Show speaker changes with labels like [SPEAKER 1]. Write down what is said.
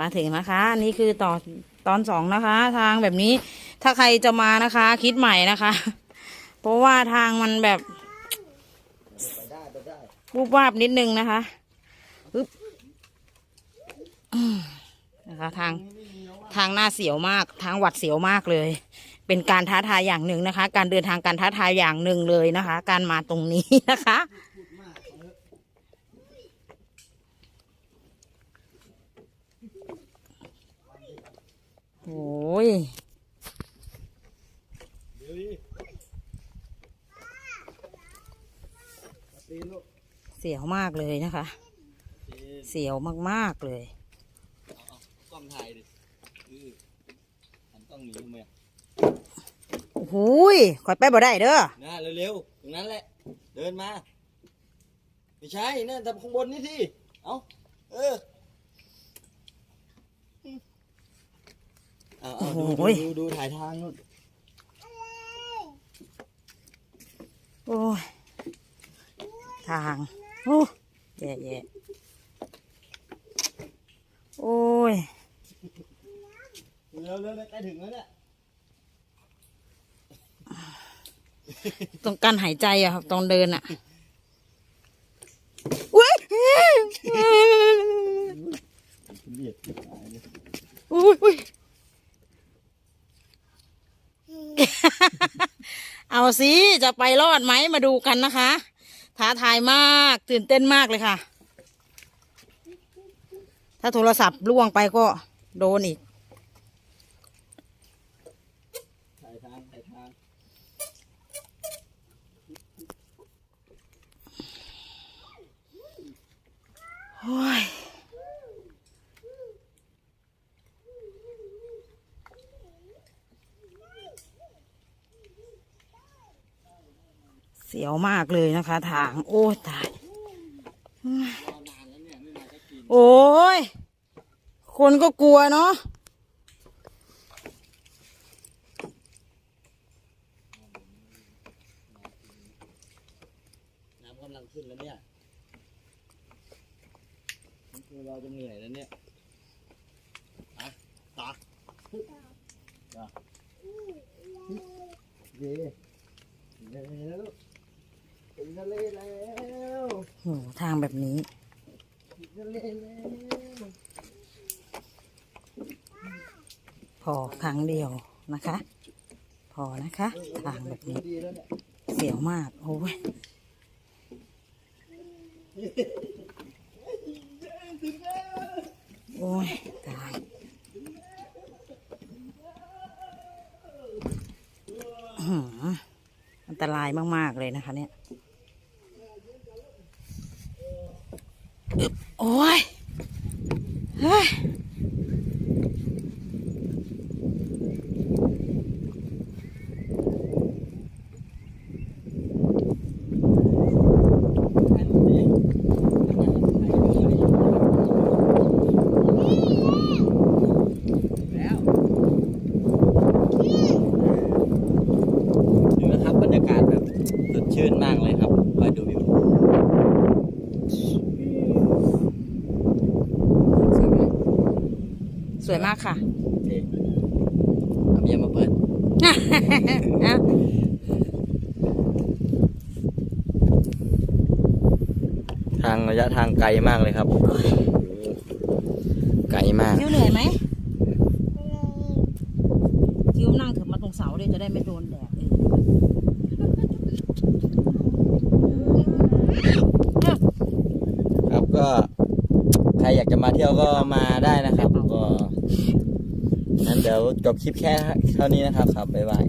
[SPEAKER 1] มาถึงนะคะอันนี่คือต่อตอนสองนะคะ ทางแบบนี้ถ้าใครจะมานะคะ คิดใหม่นะคะ เพราะว่าทางมันแบบวูบวาบนิดนึงนะคะอึ๊บนะคะทางทางหน้าเสียวมาก ทางหวัดเสียวมากเลย เป็นการท้าทายอย่างหนึ่งนะคะ การเดินทางการท้าทายอย่างหนึ่งเลยนะคะ การมาตรงนี้นะคะ โอ้ ย
[SPEAKER 2] เดี๋ยวดิตีลูก
[SPEAKER 1] เสียวมากเลยนะคะ
[SPEAKER 2] ตี
[SPEAKER 1] เสียวมากๆเลย
[SPEAKER 2] เอาเอากล้องถ่ายดิอือหันกล้องหนีทำไมอะ
[SPEAKER 1] โอ้โหยคอยไปบ่ได้เด้อ
[SPEAKER 2] น่าเร็วๆ ตรงนั้นแหละ เดินมา ไม่ใช่นั่นแต่ข้างบนนี่ที่ เอาเอออืม เอาเอาดูดูดูดูถ่ายทางนู่น
[SPEAKER 1] โอ้ยทางโอ้แย่แย่โอ้ย
[SPEAKER 2] เร็วเร็วใกล้ถึงแล้วเนี่ย
[SPEAKER 1] ตรงการหายใจอะครับตรงเดินอะอุ้ย
[SPEAKER 2] เบียดตายเลย
[SPEAKER 1] อุ้ยอุ้ย เอา สิจะไปรอดไหมมาดูกันนะคะ ท้าทายมากตื่นเต้นมากเลยค่ะ ถ้าโทรศัพท์ล่วงไปก็โดนอีกโอ้ย สียวมากเลยนะคะ ทาง โอ้ยตาย
[SPEAKER 2] รอนานแล้วเนี่ยไม่มาสักที
[SPEAKER 1] โอ้ย คนก็กลัวเนาะ
[SPEAKER 2] น้ำกำลังขึ้นแล้วเนี่ยนี่คือเราจะเหนื่อยแล้วเนี่ยไปต่อต่อเย่ถึงทะเลแล้วลูก ถึงทะเลแล้ว
[SPEAKER 1] โหทางแบบนี้
[SPEAKER 2] ถึงทะเลแล้ว
[SPEAKER 1] พอครั้งเดียวนะคะ พอนะคะ ทางแบบนี้
[SPEAKER 2] ดีแล้วเนี่ย
[SPEAKER 1] เสียวมากโอ้ยโอ้ยตายอื้อหืออันตรายมาก ๆ เลยนะคะเนี่ยอึ๊บ โอ้ยเฮ้ย
[SPEAKER 2] ดูนะครับบรรยากาศแบบสดชื่นมากเลยครับคอยดูวิวสวยไหม
[SPEAKER 1] สวยมากค่ะ
[SPEAKER 2] โอเคเอาเบียร์มาเปิด
[SPEAKER 1] อะ
[SPEAKER 2] ทางระยะทางไกลมากเลยครับ ไกลมาก
[SPEAKER 1] คิ้วเหนื่อยไหมคิ้วนั่งเถึงมาตรงเสาเลยจะได้ไม่โดนแดดเออ
[SPEAKER 2] ครับก็ ใครอยากจะมาเที่ยวก็มาได้นะครับก็นั้น เดี๋ยวจบคลิปแค่เท่านี้นะครับครับบ๊ายบาย